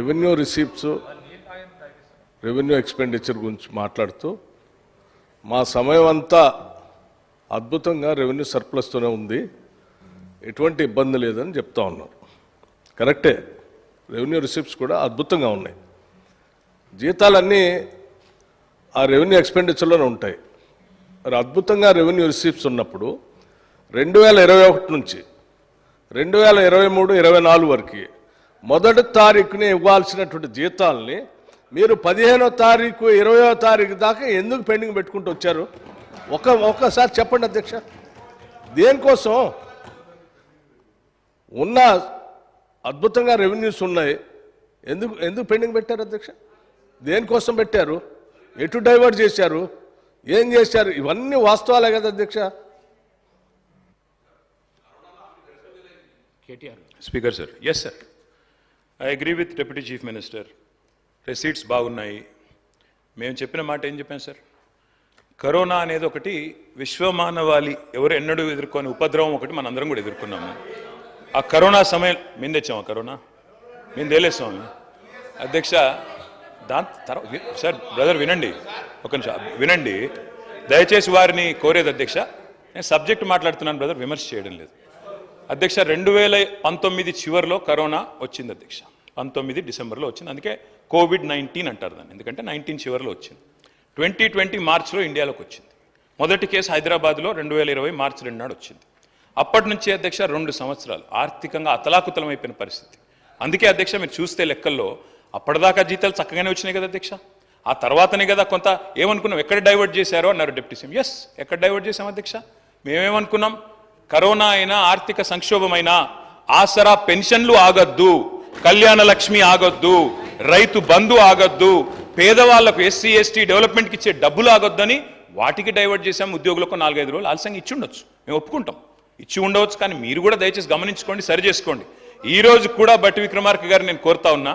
Revenue receipts revenue expenditure గురించి మాట్లాడుతూ మా సమయం అంతా అద్భుతంగా రెవెన్యూ సర్ప్లస్తోనే ఉంది. ఎటువంటి ఇబ్బంది లేదని చెప్తా ఉన్నారు కరెక్టే రెవెన్యూ రిసిప్ట్స్ కూడా అద్భుతంగా ఉన్నాయి. జీతాలన్నీ ఆ రెవెన్యూ ఎక్స్పెండిచర్లోనే ఉంటాయి. మరి అద్భుతంగా రెవెన్యూ రిసిప్ట్స్ ఉన్నప్పుడు రెండు వేల ఇరవై ఒకటి నుంచి రెండు వేల ఇరవై మూడు ఇరవై నాలుగు వరకు మొదటి తారీఖుని ఇవ్వాల్సినటువంటి జీతాలని మీరు పదిహేనో తారీఖు ఇరవయో తారీఖు దాకా ఎందుకు పెండింగ్ పెట్టుకుంటూ వచ్చారు? ఒక ఒక్కసారి చెప్పండి అధ్యక్ష. దేనికోసం? ఉన్న అద్భుతంగా రెవెన్యూస్ ఉన్నాయి. ఎందుకు ఎందుకు పెండింగ్ పెట్టారు అధ్యక్ష? దేనికోసం పెట్టారు? ఎటు డైవర్ట్ చేశారు? ఏం చేశారు? ఇవన్నీ వాస్తవాలే కదా అధ్యక్ష. Speaker sir. Yes sir I agree with deputy chief minister receipts బాగున్నాయి. మేము చెప్పిన మాట ఏం చెప్పాం సార్ కరోనా అనేది ఒకటి విశ్వమానవాళి ఎవరు ఎన్నడూ ఎదుర్కొని ఉపద్రవం ఒకటి మనందరం కూడా ఎదుర్కొన్నాము. ఆ కరోనా సమయం మేము తెచ్చాము కరోనా? మేము తేలేస్తాము? అధ్యక్ష దాని తర్వాత సార్ బ్రదర్ వినండి. ఒక నిమిషం వినండి. దయచేసి వారిని కోరేది అధ్యక్ష నేను సబ్జెక్ట్ మాట్లాడుతున్నాను బ్రదర్ విమర్శ చేయడం లేదు. అధ్యక్ష రెండు వేల పంతొమ్మిది చివరిలో కరోనా వచ్చింది అధ్యక్ష. పంతొమ్మిది డిసెంబర్లో వచ్చింది. అందుకే కోవిడ్ నైన్టీన్ అంటారు దాన్ని. ఎందుకంటే నైన్టీన్ చివరిలో వచ్చింది. ట్వంటీ ట్వంటీ మార్చ్లో ఇండియాలోకి వచ్చింది. మొదటి కేసు హైదరాబాద్లో రెండు వేల ఇరవై మార్చి రెండు నాడు వచ్చింది. అప్పటి నుంచి అధ్యక్ష రెండు సంవత్సరాలు ఆర్థికంగా అతలాకుతలమైపోయిన పరిస్థితి. అందుకే అధ్యక్ష మీరు చూస్తే లెక్కల్లో అప్పటిదాకా జీతాలు చక్కగానే వచ్చినాయి కదా అధ్యక్ష. ఆ తర్వాతనే కదా కొంత ఏమనుకున్నాం? ఎక్కడ డైవర్ట్ చేశారో అన్నారు డిప్యూటీ సీఎం. ఎస్ ఎక్కడ డైవర్ట్ చేశాం అధ్యక్ష? మేమేమనుకున్నాం? కరోనా అయినా ఆర్థిక సంక్షోభమైనా ఆసరా పెన్షన్లు ఆగద్దు కళ్యాణ లక్ష్మి ఆగొద్దు రైతు బంధు ఆగొద్దు పేదవాళ్ళకు ఎస్సీ ఎస్టీ డెవలప్మెంట్కి ఇచ్చే డబ్బులు ఆగొద్దని వాటికి డైవర్ట్ చేశాం ఉద్యోగులకు నాలుగైదు రోజులు. ఆలస్యంగా ఇచ్చి ఉండొచ్చు. మేము ఒప్పుకుంటాం. ఇచ్చి ఉండవచ్చు కానీ మీరు కూడా దయచేసి గమనించుకోండి సరి చేసుకోండి. ఈ రోజు కూడా బట్టి విక్రమార్క గారు నేను కోరుతా ఉన్నా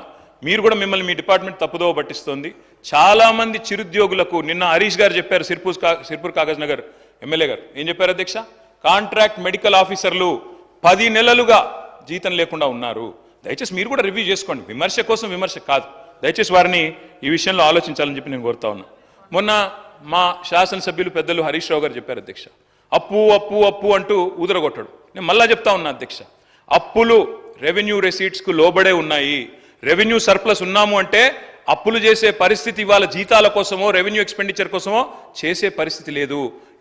మీరు కూడా మిమ్మల్ని మీ డిపార్ట్మెంట్ తప్పుదోవ పట్టిస్తోంది. చాలామంది చిరుద్యోగులకు నిన్న హరీష్ గారు చెప్పారు సిర్పూర్ కా సిర్పూర్ కాగజ్ నగర్ ఎమ్మెల్యే గారు. ఏం చెప్పారు అధ్యక్ష? కాంట్రాక్ట్ మెడికల్ ఆఫీసర్లు పది నెలలుగా జీతం లేకుండా ఉన్నారు. దయచేసి మీరు కూడా రివ్యూ చేసుకోండి. విమర్శ కోసం విమర్శ కాదు. దయచేసి వారిని ఈ విషయంలో ఆలోచించాలని చెప్పి నేను కోరుతా ఉన్నా. మొన్న మా శాసనసభ్యులు పెద్దలు హరీష్ రావు గారు చెప్పారు అధ్యక్ష. అప్పు అప్పు అప్పు అంటూ ఊదరగొట్టడు. నేను మళ్ళా చెప్తా ఉన్నా అధ్యక్ష. అప్పులు రెవెన్యూ రెసీట్స్కు లోబడే ఉన్నాయి. రెవెన్యూ సర్ప్లస్ ఉన్నాము అంటే అప్పులు చేసే పరిస్థితి ఇవాళ జీతాల కోసమో రెవెన్యూ ఎక్స్పెండిచర్ కోసమో చేసే పరిస్థితి లేదు.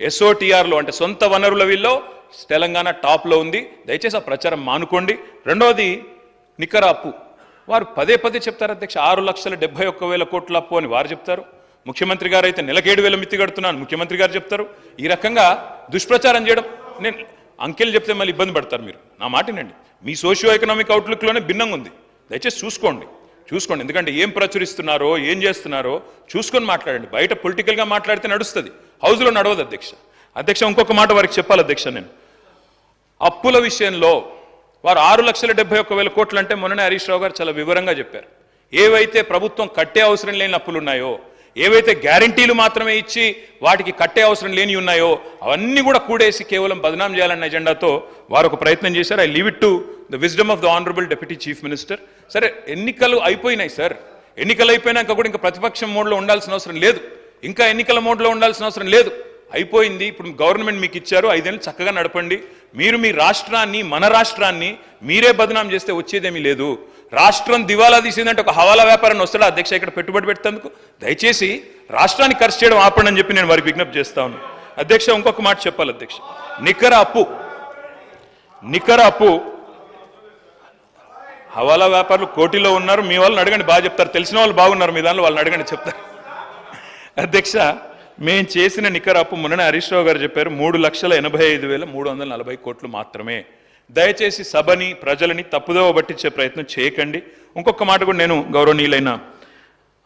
ఎస్ఓటీఆర్లో అంటే సొంత వనరుల వీల్లో తెలంగాణ టాప్లో ఉంది. దయచేసి ఆ ప్రచారం మానుకోండి. రెండవది నికర అప్పు. వారు పదే పదే చెప్తారు అధ్యక్ష ఆరు లక్షల డెబ్బై ఒక్క వేల కోట్ల అప్పు అని వారు చెప్తారు. ముఖ్యమంత్రి గారు అయితే నెలకేడు వేల మిత్తి కడుతున్నాను ముఖ్యమంత్రి గారు చెప్తారు. ఈ రకంగా దుష్ప్రచారం చేయడం నేను అంకెలు చెప్తే మళ్ళీ ఇబ్బంది పడతారు మీరు. నా మాటినండి మీ సోషియో ఎకనామిక్ అవుట్లుక్లోనే భిన్నంగా ఉంది. దయచేసి చూసుకోండి. చూసుకోండి. ఎందుకంటే ఏం ప్రచురిస్తున్నారో ఏం చేస్తున్నారో చూసుకొని మాట్లాడండి. బయట పొలిటికల్గా మాట్లాడితే నడుస్తుంది. హౌస్లో నడవదు అధ్యక్ష. అధ్యక్ష ఇంకొక మాట వారికి చెప్పాలి అధ్యక్ష నేను. అప్పుల విషయంలో వారు ఆరు లక్షల డెబ్బై ఒక్క వేల కోట్లు అంటే మొన్ననే హరీష్ రావు గారు చాలా వివరంగా చెప్పారు. ఏవైతే ప్రభుత్వం కట్టే అవసరం లేని అప్పులు ఉన్నాయో ఏవైతే గ్యారంటీలు మాత్రమే ఇచ్చి వాటికి కట్టే అవసరం లేని ఉన్నాయో అవన్నీ కూడా కూడేసి కేవలం బదనాం చేయాలన్న ఎజెండాతో వారు ఒక ప్రయత్నం చేశారు. I leave it to the wisdom of the honourable deputy chief minister. సరే ఎన్నికలు అయిపోయినాయి సార్. ఎన్నికలు అయిపోయినాక కూడా ఇంకా ప్రతిపక్షం మోడ్లో ఉండాల్సిన అవసరం లేదు. ఇంకా ఎన్నికల మోడ్లో ఉండాల్సిన అవసరం లేదు. అయిపోయింది ఇప్పుడు గవర్నమెంట్ మీకు ఇచ్చారు ఐదేళ్ళు చక్కగా నడపండి. మీరు మీ రాష్ట్రాన్ని మన రాష్ట్రాన్ని మీరే బదనాం చేస్తే వచ్చేదేమీ లేదు. రాష్ట్రం దివాలా తీసిందంటే ఒక హవాలా వ్యాపారాన్ని వస్తాడా అధ్యక్ష ఇక్కడ పెట్టుబడి పెట్టేందుకు దయచేసి రాష్ట్రాన్ని ఖర్చు చేయడం ఆపండి అని చెప్పి నేను వారికి విజ్ఞప్తి చేస్తా ఉన్నాను అధ్యక్ష ఇంకొక మాట చెప్పాలి అధ్యక్ష. నికర అప్పు. నికర అప్పు హవాలా వ్యాపారులు కోటిలో ఉన్నారు మీ వాళ్ళని అడగండి బాగా చెప్తారు. తెలిసిన వాళ్ళు బాగున్నారు మీ దానిలో వాళ్ళని అడగండి చెప్తారు. అధ్యక్ష మేము చేసిన నికర అప్పు మొన్ననే హరీష్ రావు గారు చెప్పారు మూడు లక్షల ఎనభై ఐదు వేల మూడు వందల నలభై కోట్లు మాత్రమే. దయచేసి సభని ప్రజలని తప్పుదోవ పట్టించే ప్రయత్నం చేయకండి. ఇంకొక మాట కూడా నేను గౌరవనీయులైన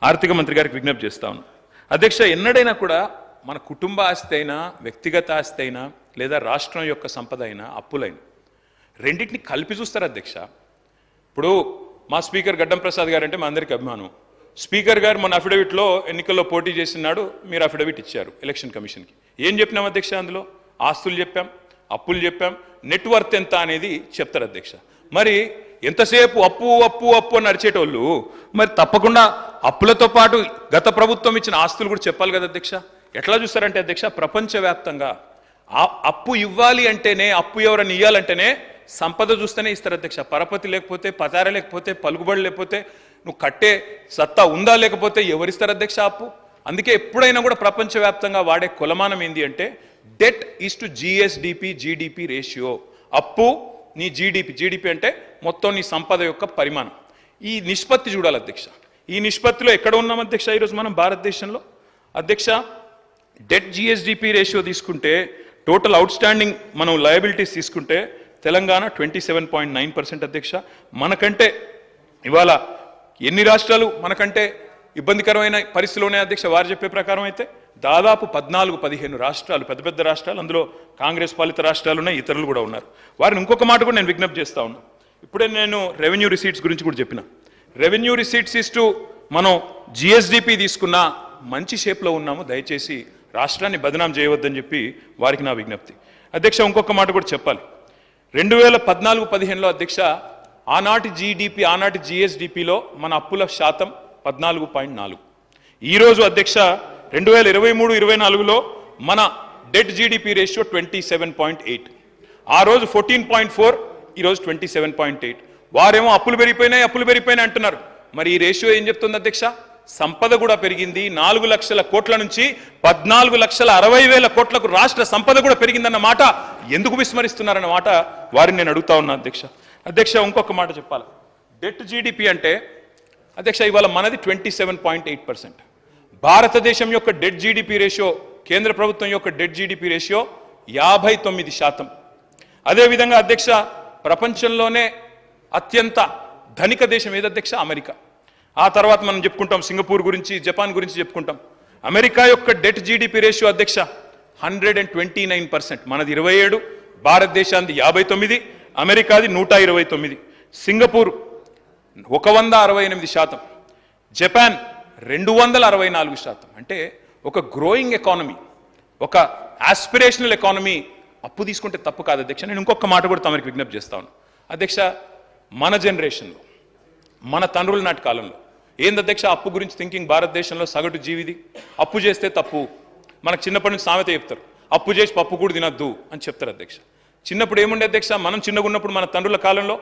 ఆర్థిక మంత్రి గారికి విజ్ఞప్తి చేస్తాను అధ్యక్ష ఎన్నడైనా కూడా మన కుటుంబ ఆస్తి అయినా వ్యక్తిగత ఆస్తి అయినా లేదా రాష్ట్రం యొక్క సంపద అయినా అప్పులైన రెండింటిని కలిపి చూస్తారు అధ్యక్ష. ఇప్పుడు మా స్పీకర్ గడ్డం ప్రసాద్ గారు అంటే మా అందరికీ అభిమానం. స్పీకర్ గారు మన అఫిడవిట్లో ఎన్నికల్లో పోటీ చేసినాడు మీరు అఫిడవిట్ ఇచ్చారు ఎలక్షన్ కమిషన్కి. ఏం చెప్పినాం అధ్యక్ష అందులో? ఆస్తులు చెప్పాం అప్పులు చెప్పాం నెట్వర్త్ ఎంత అనేది చెప్తారు అధ్యక్ష. మరి ఎంతసేపు అప్పు అప్పు అప్పు అని నడిచేటోళ్ళు మరి తప్పకుండా అప్పులతో పాటు గత ప్రభుత్వం ఇచ్చిన ఆస్తులు కూడా చెప్పాలి కదా అధ్యక్ష. ఎట్లా చూస్తారంటే అధ్యక్ష ప్రపంచవ్యాప్తంగా అప్పు ఇవ్వాలి అంటేనే అప్పు ఎవరైనా ఇవ్వాలంటేనే సంపద చూస్తేనే ఇస్తారు అధ్యక్ష. పరపతి లేకపోతే పతార లేకపోతే పలుకుబడి లేకపోతే నువ్వు కట్టే సత్తా ఉందా లేకపోతే ఎవరిస్తారు అధ్యక్ష అప్పు? అందుకే ఎప్పుడైనా కూడా ప్రపంచవ్యాప్తంగా వాడే కొలమానం ఏంది అంటే debt is to GSDP GDP ratio. అప్పు నీ జీడిపి. జీడిపి అంటే మొత్తం నీ సంపద యొక్క పరిమాణం. ఈ నిష్పత్తి చూడాలి అధ్యక్ష. ఈ నిష్పత్తిలో ఎక్కడ ఉన్నాం అధ్యక్ష ఈరోజు మనం భారతదేశంలో? అధ్యక్ష డెట్ జిఎస్డిపి రేషియో తీసుకుంటే టోటల్ అవుట్ స్టాండింగ్ మనం లయబిలిటీస్ తీసుకుంటే Telangana twenty seven point nine percent అధ్యక్ష. మనకంటే ఇవాళ ఎన్ని రాష్ట్రాలు మనకంటే ఇబ్బందికరమైన పరిస్థితిలోనే అధ్యక్ష వారు చెప్పే ప్రకారం అయితే దాదాపు పద్నాలుగు పదిహేను రాష్ట్రాలు పెద్ద పెద్ద రాష్ట్రాలు అందులో కాంగ్రెస్ పాలిత రాష్ట్రాలు ఉన్నాయి ఇతరులు కూడా ఉన్నారు. వారిని ఇంకొక మాట కూడా నేను విజ్ఞప్తి చేస్తా ఉన్నా. ఇప్పుడే నేను రెవెన్యూ రిసీట్స్ గురించి కూడా చెప్పిన. రెవెన్యూ రిసీట్స్ ఇస్తూ మనం జిఎస్డిపి తీసుకున్న మంచి షేప్లో ఉన్నాము దయచేసి రాష్ట్రాన్ని బదనాం చేయవద్దని చెప్పి వారికి నా విజ్ఞప్తి. అధ్యక్ష ఇంకొక మాట కూడా చెప్పాలి. రెండు వేల పద్నాలుగు పదిహేనులో అధ్యక్ష ఆనాటి జీడిపి ఆనాటి జిఎస్డిపిలో మన అప్పుల శాతం పద్నాలుగు పాయింట్ నాలుగు. ఈరోజు అధ్యక్ష రెండు వేల ఇరవై మూడు ఇరవై నాలుగులో మన debt GDP ratio twenty seven point eight. ఆ రోజు ఫోర్టీన్ పాయింట్ ఫోర్ ఈరోజు ట్వంటీ సెవెన్ పాయింట్ ఎయిట్. వారేమో అప్పులు పెరిగిపోయినాయి అప్పులు పెరిగిపోయినాయి అంటున్నారు. మరి ఈ రేషియో ఏం చెప్తుంది అధ్యక్ష? సంపద కూడా పెరిగింది. నాలుగు లక్షల కోట్ల నుంచి పద్నాలుగు లక్షల అరవై వేల కోట్లకు రాష్ట్ర సంపద కూడా పెరిగిందన్న మాట ఎందుకు విస్మరిస్తున్నారన్న మాట వారిని నేను అడుగుతా ఉన్నా అధ్యక్ష. అధ్యక్ష ఇంకొక మాట చెప్పాలి? డెట్ జీడిపి అంటే అధ్యక్ష ఇవాళ మనది twenty seven point eight percent. భారతదేశం యొక్క డెట్ జీడిపి రేషియో కేంద్ర ప్రభుత్వం యొక్క డెట్ జీడిపి రేషియో యాభై తొమ్మిది శాతం. అదేవిధంగా అధ్యక్ష ప్రపంచంలోనే అత్యంత ధనిక దేశం ఏది అధ్యక్ష? అమెరికా. ఆ తర్వాత మనం చెప్పుకుంటాం సింగపూర్ గురించి జపాన్ గురించి చెప్పుకుంటాం. అమెరికా యొక్క డెట్ జీడిపి రేషియో అధ్యక్ష hundred and twenty nine percent. మనది ఇరవై ఏడు భారతదేశానికి యాభై తొమ్మిది అమెరికాది నూట ఇరవై తొమ్మిది. సింగపూర్ ఒక వంద అరవై ఎనిమిది శాతం. జపాన్ రెండు వందల అరవై నాలుగు శాతం. అంటే ఒక గ్రోయింగ్ ఎకానమీ ఒక ఆస్పిరేషనల్ ఎకానమీ అప్పు తీసుకుంటే తప్పు కాదు అధ్యక్ష. నేను ఇంకొక మాట కూడా తమరికి విజ్ఞప్తి చేస్తాను అధ్యక్ష మన జనరేషన్లో మన తండ్రుల నాటి కాలంలో ఏంది అధ్యక్ష అప్పు గురించి థింకింగ్ భారతదేశంలో సగటు జీవిది? అప్పు చేస్తే తప్పు. మనకు చిన్నప్పటి నుంచి సామెత చెప్తారు. అప్పు చేసి పప్పు కూడా తినద్దు అని చెప్తారు అధ్యక్ష. చిన్నప్పుడు ఏముండే అధ్యక్ష? మనం చిన్నగా ఉన్నప్పుడు మన తండ్రుల కాలంలో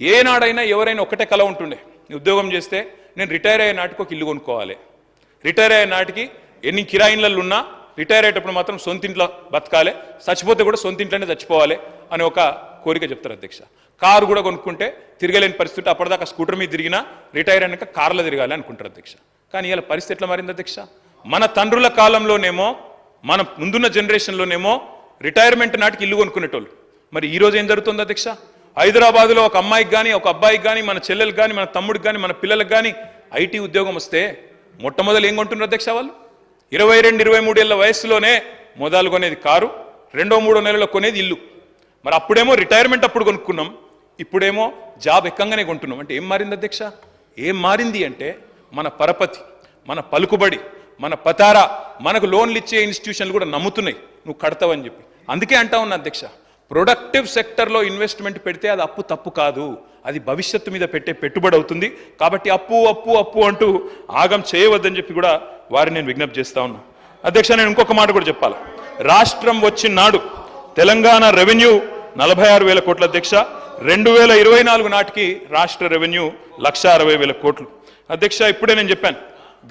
ఏనాడైనా ఎవరైనా ఒకటే కల ఉంటుండే. ఉద్యోగం చేస్తే నేను రిటైర్ అయ్యే నాటికి ఒక ఇల్లు కొనుక్కోవాలి. రిటైర్ అయ్యే నాటికి ఎన్ని కిరాయిన్లలో ఉన్నా రిటైర్ అయ్యేటప్పుడు మాత్రం సొంతింట్లో బతకాలి. చచ్చిపోతే కూడా సొంతింట్లోనే చచ్చిపోవాలి అని ఒక కోరిక చెప్తారు అధ్యక్ష. కారు కూడా కొనుక్కుంటే తిరగలేని పరిస్థితి అప్పటిదాకా స్కూటర్ మీద తిరిగినా రిటైర్ అయినాక కార్లో తిరగాలి అనుకుంటారు అధ్యక్ష. కానీ ఇలా పరిస్థితి ఎట్లా మారింది అధ్యక్ష? మన తండ్రుల కాలంలోనేమో మన ముందున్న జనరేషన్లోనేమో రిటైర్మెంట్ నాటికి ఇల్లు కొనుక్కునేటోళ్ళు. మరి ఈ రోజు ఏం జరుగుతుంది అధ్యక్ష? హైదరాబాద్లో ఒక అమ్మాయికి కానీ ఒక అబ్బాయికి కానీ మన చెల్లెలకు కానీ మన తమ్ముడికి కానీ మన పిల్లలకు కానీ ఐటీ ఉద్యోగం వస్తే మొట్టమొదలు ఏం కొంటున్నారు అధ్యక్ష వాళ్ళు? ఇరవై రెండు ఇరవై మూడేళ్ళ వయసులోనే మొదలు కొనేది కారు రెండో మూడో నెలలో కొనేది ఇల్లు. మరి అప్పుడేమో రిటైర్మెంట్ అప్పుడు కొనుక్కున్నాం ఇప్పుడేమో జాబ్ ఎక్కంగానే కొంటున్నాం. అంటే ఏం మారింది అధ్యక్ష? ఏం మారింది అంటే మన పరపతి మన పలుకుబడి మన పతారా మనకు లోన్లు ఇచ్చే ఇన్స్టిట్యూషన్లు కూడా నమ్ముతున్నాయి. నువ్వు కడతావని చెప్పి. అందుకే అంటా ఉన్నా అధ్యక్ష ప్రొడక్టివ్ సెక్టర్లో ఇన్వెస్ట్మెంట్ పెడితే అది అప్పు తప్పు కాదు. అది భవిష్యత్తు మీద పెట్టే పెట్టుబడి అవుతుంది. కాబట్టి అప్పు అప్పు అప్పు అంటూ ఆగం చేయవద్దని చెప్పి కూడా వారిని నేను విజ్ఞప్తి చేస్తా ఉన్నా. అధ్యక్ష నేను ఇంకొక మాట కూడా చెప్పాలి? రాష్ట్రం వచ్చిన నాడు తెలంగాణ రెవెన్యూ నలభై ఆరు వేల కోట్ల అధ్యక్ష రెండు వేల ఇరవై నాలుగు నాటికి రాష్ట్ర రెవెన్యూ లక్ష అరవై వేల కోట్లు. అధ్యక్ష ఇప్పుడే నేను చెప్పాను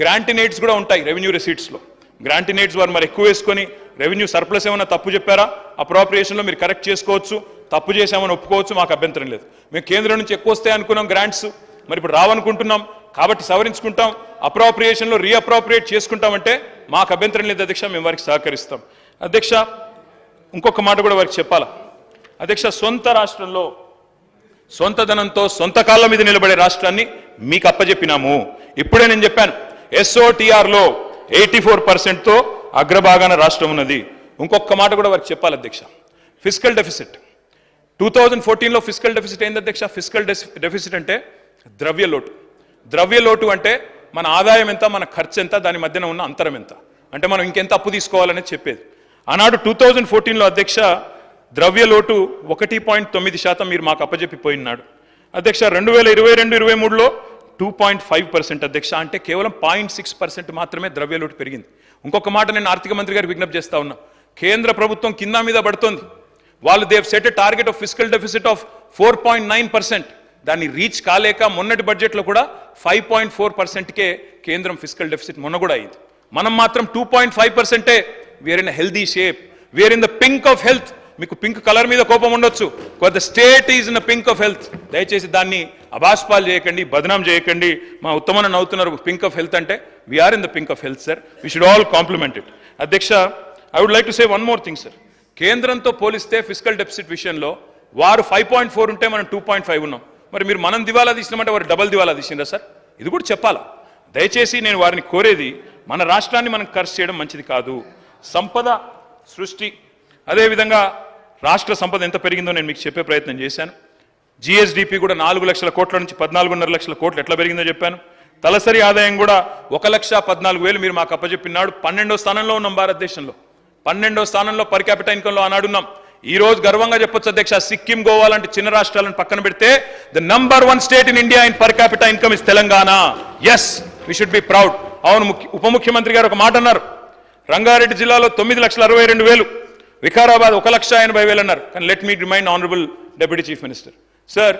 గ్రాంటినేట్స్ కూడా ఉంటాయి రెవెన్యూ రిసీట్స్లో. గ్రాంటినేట్స్ వారు మరి ఎక్కువ వేసుకొని రెవెన్యూ సర్ప్లస్ ఏమైనా తప్పు చెప్పారా? అప్రాప్రియేషన్లో మీరు కరెక్ట్ చేసుకోవచ్చు తప్పు చేసామని ఒప్పుకోవచ్చు మాకు అభ్యంతరం లేదు. మేము కేంద్రం నుంచి ఎక్కువ వస్తాయి అనుకున్నాం గ్రాంట్స్ మరి ఇప్పుడు రావనుకుంటున్నాం కాబట్టి సవరించుకుంటాం అప్రాప్రియేషన్లో రీఅప్రాప్రియేట్ చేసుకుంటామంటే మాకు అభ్యంతరం లేదు అధ్యక్ష మేము వారికి సహకరిస్తాం. అధ్యక్ష ఇంకొక మాట కూడా వారికి చెప్పాలా? అధ్యక్ష సొంత రాష్ట్రంలో సొంత ధనంతో సొంత కాళ్ళ మీద నిలబడే రాష్ట్రాన్ని మీకు అప్పజెప్పినాము. ఇప్పుడే నేను చెప్పాను ఎస్ఓటిఆర్లో ఎయిటీ ఫోర్ పర్సెంట్తో అగ్రభాగాన రాష్ట్రం ఉన్నది. ఇంకొక మాట కూడా వారికి చెప్పాలి అధ్యక్ష ఫిజికల్ డెఫిసిట్. టూ థౌజండ్ ఫోర్టీన్లో ఫిజికల్ డెఫిసిట్ ఏంది అధ్యక్ష? ఫిజికల్ డెఫిసిట్ అంటే ద్రవ్య లోటు. ద్రవ్య లోటు అంటే మన ఆదాయం ఎంత మన ఖర్చు ఎంత దాని మధ్యన ఉన్న అంతరం ఎంత. అంటే మనం ఇంకెంత అప్పు తీసుకోవాలని చెప్పేది. ఆనాడు టూ థౌజండ్ ఫోర్టీన్లో అధ్యక్ష ద్రవ్య లోటు ఒకటి పాయింట్ తొమ్మిది శాతం మీరు మాకు అప్పజెప్పిపోయినాడు. అధ్యక్ష రెండు వేల ఇరవై రెండు ఇరవై మూడులో టూ పాయింట్ ఫైవ్ పర్సెంట్ అధ్యక్ష అంటే కేవలం పాయింట్ సిక్స్ పర్సెంట్ మాత్రమే ద్రవ్యలోటు పెరిగింది. ఇంకొక మాట నేను ఆర్థిక మంత్రి గారికి విజ్ఞప్తి చేస్తా ఉన్నా. కేంద్ర ప్రభుత్వం కింద మీద పడుతోంది. వాళ్ళు they've set target of fiscal deficit of four point nine percent దాన్ని రీచ్ కాలేక మొన్నటి బడ్జెట్లో కూడా ఫైవ్ పాయింట్ ఫోర్ పర్సెంట్కే కేంద్రం ఫిజికల్ డెఫిసిట్ మొన్న కూడా అయింది. మనం మాత్రం టూ పాయింట్ ఫైవ్ పర్సెంటే we're in healthy shape we're in the pink of health మీకు పింక్ కలర్ మీద కోపం ఉండొచ్చు. కొద్ది state is in pink of health దయచేసి దాన్ని అబాస్పాలు చేయకండి బదనాం చేయకండి. మా ఉత్తమన నవ్వుతున్నారు పింక్ ఆఫ్ హెల్త్ అంటే we're in the pink of health sir we should all compliment it అధ్యక్ష I would like to say one more thing sir కేంద్రంతో పోలిస్తే ఫిజికల్ డెపిసిట్ విషయంలో వారు ఫైవ్ పాయింట్ ఫోర్ ఉంటే మనం టూ పాయింట్ ఫైవ్ ఉన్నాం. మరి మీరు మనం దివాలా తీసినామంటే వారు డబల్ దివాలా తీసిందా సార్ ఇది కూడా చెప్పాలా? దయచేసి నేను వారిని కోరేది మన రాష్ట్రాన్ని మనం ఖర్చు చేయడం మంచిది కాదు. సంపద సృష్టి అదేవిధంగా రాష్ట్ర సంపద ఎంత పెరిగిందో నేను మీకు చెప్పే ప్రయత్నం చేశాను. జిఎస్డిపి కూడా నాలుగు లక్షల కోట్ల నుంచి పద్నాలుగున్నర లక్షల కోట్లు ఎట్లా పెరిగిందో చెప్పాను. తలసరి ఆదాయం కూడా ఒక లక్ష పద్నాలుగు వేలు మీరు మాకు అప్పచెప్పినాడు పన్నెండో స్థానంలో ఉన్నాం భారతదేశంలో. పన్నెండో స్థానంలో పర్ ఇన్కంలో ఆనాడున్నాం ఈ రోజు గర్వంగా చెప్పొచ్చు అధ్యక్ష సిక్కిం గోవా లాంటి చిన్న రాష్ట్రాలను పక్కన పెడితే the number one state in India in per income is Telangana. Yes we should be proud అవును ఉప ముఖ్యమంత్రి గారు ఒక మాట అన్నారు. రంగారెడ్డి జిల్లాలో తొమ్మిది లక్షల అరవై రెండు వేలు. వికారాబాద్ ఒక లక్ష ఎనభై వేలు అన్నారు. కానీ let me remind honourable deputy chief minister sir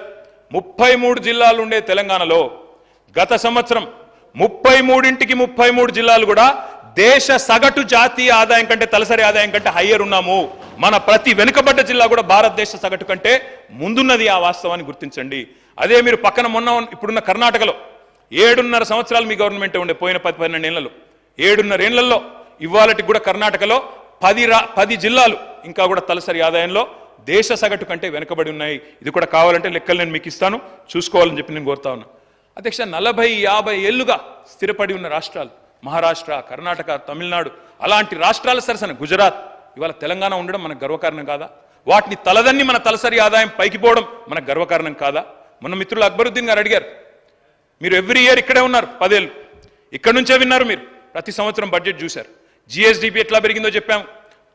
ముప్పై మూడు జిల్లాలు ఉండే తెలంగాణలో గత సంవత్సరం ముప్పై మూడింటికి ముప్పై మూడు జిల్లాలు కూడా దేశ సగటు జాతీయ ఆదాయం కంటే తలసరి ఆదాయం కంటే హయ్యర్ ఉన్నాము. మన ప్రతి వెనుకబడ్డ జిల్లా కూడా భారతదేశ సగటు కంటే ముందున్నది ఆ వాస్తవాన్ని గుర్తించండి. అదే మీరు పక్కన మొన్న ఇప్పుడున్న కర్ణాటకలో ఏడున్నర సంవత్సరాలు మీ గవర్నమెంట్ ఉండే పోయిన పది పన్నెండు ఏళ్ళలో. ఏడున్నర ఏళ్ళలో ఇవాళకి కూడా కర్ణాటకలో పది రా పది జిల్లాలు ఇంకా కూడా తలసరి ఆదాయంలో దేశ సగటు కంటే వెనుకబడి ఉన్నాయి. ఇది కూడా కావాలంటే లెక్కలు నేను మీకు ఇస్తాను. చూసుకోవాలని చెప్పి నేను కోరుతా ఉన్నా. అధ్యక్ష నలభై యాభై ఏళ్ళుగా స్థిరపడి ఉన్న రాష్ట్రాలు మహారాష్ట్ర కర్ణాటక తమిళనాడు అలాంటి రాష్ట్రాల సరసన గుజరాత్ ఇవాళ తెలంగాణ ఉండడం మనకు గర్వకారణం కాదా? వాటిని తలదన్ని మన తలసరి ఆదాయం పైకి పోవడం మనకు గర్వకారణం కాదా? మన మిత్రులు అక్బరుద్దీన్ గారు అడిగారు. మీరు ఎవ్రీ ఇయర్ ఇక్కడే ఉన్నారు పదేళ్ళు ఇక్కడ నుంచే విన్నారు మీరు. ప్రతి సంవత్సరం బడ్జెట్ చూశారు. జిఎస్డిపి ఎట్లా పెరిగిందో చెప్పాం.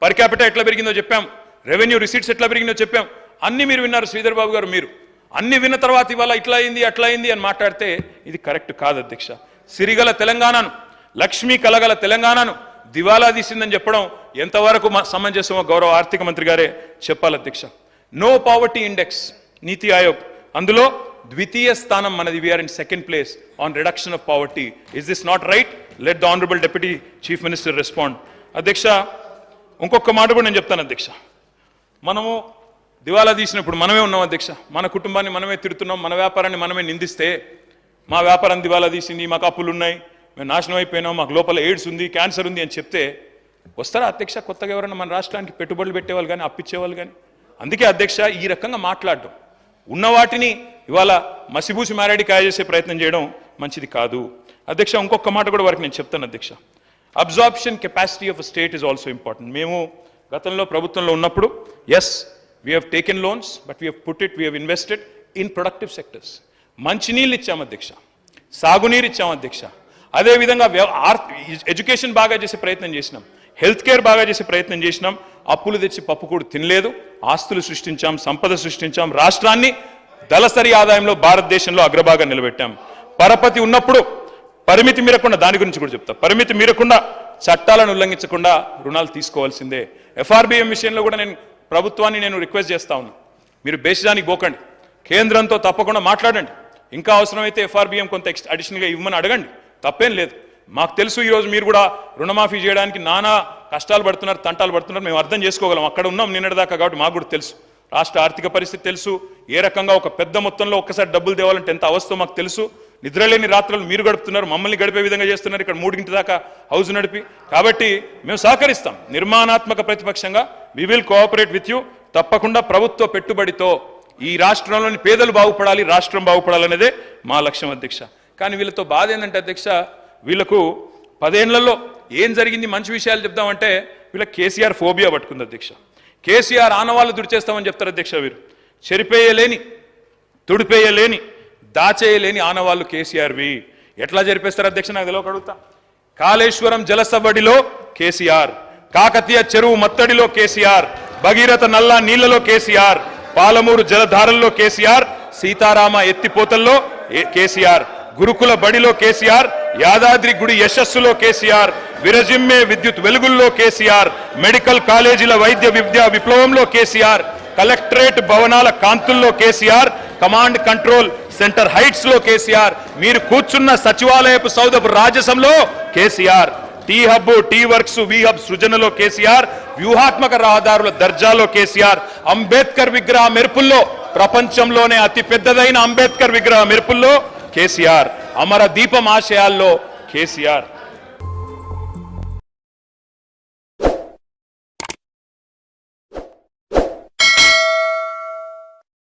పర్ క్యాపిటల్ ఎట్లా పెరిగిందో చెప్పాం. రెవెన్యూ రిసీట్స్ ఎట్లా పెరిగిందో చెప్పాం. అన్ని మీరు విన్నారు శ్రీధర్ బాబు గారు మీరు. అన్ని విన్న తర్వాత ఇవాళ ఇట్లా అయింది అట్లా అయింది అని మాట్లాడితే ఇది కరెక్ట్ కాదు అధ్యక్ష. సిరిగల తెలంగాణను లక్ష్మీ కలగల తెలంగాణను దివాలా తీసిందని చెప్పడం ఎంతవరకు సమంజసమో గౌరవ ఆర్థిక మంత్రి గారే చెప్పాలి అధ్యక్ష. నో పావర్టీ ఇండెక్స్ నీతి ఆయోగ్. అందులో ద్వితీయ స్థానం మనది. We're in second place on reduction of poverty is this not right let the honourable deputy chief minister respond అధ్యక్ష ఇంకొక మాట కూడా నేను చెప్తాను అధ్యక్ష. మనము దివాలా తీసినప్పుడు మనమే ఉన్నాం అధ్యక్ష. మన కుటుంబాన్ని మనమే తిడుతున్నాం మన వ్యాపారాన్ని మనమే నిందిస్తే మా వ్యాపారం దివాలా తీసింది మాకు అప్పులు ఉన్నాయి మేము నాశనం అయిపోయినాం మాకు లోపల ఎయిడ్స్ ఉంది క్యాన్సర్ ఉంది అని చెప్తే వస్తారా అధ్యక్ష? కొత్తగా ఎవరైనా మన రాష్ట్రానికి పెట్టుబడులు పెట్టేవాళ్ళు కానీ అప్పిచ్చేవాళ్ళు కానీ అందుకే అధ్యక్ష ఈ రకంగా మాట్లాడడం ఉన్న వాటిని ఇవాళ మసిబూసి మారేడి కాయ చేసే ప్రయత్నం చేయడం మంచిది కాదు. అధ్యక్ష ఇంకొక మాట కూడా వారికి నేను చెప్తాను అధ్యక్ష. Absorption capacity of state is also important మేము గతంలో ప్రభుత్వంలో ఉన్నప్పుడు yes we have taken loans but we have put it we have invested in productive sectors మంచినీళ్ళు ఇచ్చాము అధ్యక్ష. సాగునీరు ఇచ్చాము అధ్యక్ష. అదేవిధంగా ఆర్- ఎడ్యుకేషన్ బాగా చేసే ప్రయత్నం చేసినాం. హెల్త్ కేర్ బాగా చేసే ప్రయత్నం చేసినాం. అప్పులు తెచ్చి పప్పు కూడా తినలేదు. ఆస్తులు సృష్టించాం సంపద సృష్టించాం. రాష్ట్రాన్ని దళసరి ఆదాయంలో భారతదేశంలో అగ్రభాగం నిలబెట్టాం. పరపతి ఉన్నప్పుడు పరిమితి మీరకుండా దాని గురించి కూడా చెప్తా. పరిమితి మీరకుండా చట్టాలను ఉల్లంఘించకుండా రుణాలు తీసుకోవాల్సిందే. ఎఫ్ఆర్బిఎం విషయంలో కూడా నేను ప్రభుత్వాన్ని నేను రిక్వెస్ట్ చేస్తా ఉన్నా. మీరు బేసిదానికి పోకండి. కేంద్రంతో తప్పకుండా మాట్లాడండి. ఇంకా అవసరమైతే ఎఫ్ఆర్బిఎం కొంత ఎక్స్ అడిషనల్గా ఇవ్వమని అడగండి. తప్పేం లేదు. మాకు తెలుసు ఈరోజు మీరు కూడా రుణమాఫీ చేయడానికి నానా కష్టాలు పడుతున్నారు తంటాలు పడుతున్నారు. మేము అర్థం చేసుకోగలం. అక్కడ ఉన్నాం నిన్నటిదాకా కాబట్టి మాకు కూడా తెలుసు. రాష్ట్ర ఆర్థిక పరిస్థితి తెలుసు. ఏ రకంగా ఒక పెద్ద మొత్తంలో ఒక్కసారి డబ్బులు తేవాలంటే ఎంత అవస్థ మాకు తెలుసు. నిద్రలేని రాత్రులు మీరు గడుపుతున్నారు మమ్మల్ని గడిపే విధంగా చేస్తున్నారు. ఇక్కడ మూడింటి దాకా హౌస్ నడిపి. కాబట్టి మేము సహకరిస్తాం. నిర్మాణాత్మక ప్రతిపక్షంగా we will cooperate with you తప్పకుండా ప్రభుత్వ పెట్టుబడితో ఈ రాష్ట్రంలోని పేదలు బాగుపడాలి రాష్ట్రం బాగుపడాలనేదే మా లక్ష్యం అధ్యక్ష. కానీ వీళ్ళతో బాధ ఏంటంటే అధ్యక్ష వీళ్ళకు పదేళ్ళలో ఏం జరిగింది మంచి విషయాలు చెప్దామంటే వీళ్ళ కేసీఆర్ ఫోబియా పట్టుకుంది అధ్యక్ష. కేసీఆర్ ఆనవాళ్ళు దుడిచేస్తామని చెప్తారు అధ్యక్ష వీరు. చెరిపేయలేని తుడిపేయలేని దాచేయలేని ఆనవాళ్ళు కేసీఆర్వి. ఎట్లా జరిపేస్తారు అధ్యక్ష? నాకు తెలియక అడుగుతా. కాళేశ్వరం జలసవ్వడిలో కేసీఆర్ కాకతీయ చెరువు మత్తడిలో కేసీఆర్ భగీరథ నల్లా నీళ్ళలో కేసీఆర్ పాలమూరు జలధారల్లో కేసీఆర్ సీతారామ ఎత్తిపోతల్లో కేసీఆర్ గురుకుల బడిలో కేసీఆర్ యాదాద్రి గుడి యశస్సులో కేసీఆర్ విరజిమ్మే విద్యుత్ వెలుగుల్లో కేసీఆర్ మెడికల్ కాలేజీల వైద్య విద్యా విప్లవంలో కేసీఆర్ కలెక్టరేట్ భవనాల కాంతుల్లో కేసీఆర్ కమాండ్ కంట్రోల్ సెంటర్ హైట్స్లో కేసీఆర్ మీరు కూర్చున్న సచివాలయపు సౌదపు రాజసంలో KCR T Hub T Works వి హబ్ సృజనలో కేసీఆర్ వ్యూహాత్మక రహదారుల దర్జాలో కేసీఆర్ అంబేద్కర్ విగ్రహ మెరుపుల్లో ప్రపంచంలోనే అతి పెద్దదైన అంబేద్కర్ విగ్రహ మెరుపుల్లో కేసీఆర్ అమర దీపం ఆశయాల్లో కేసీఆర్.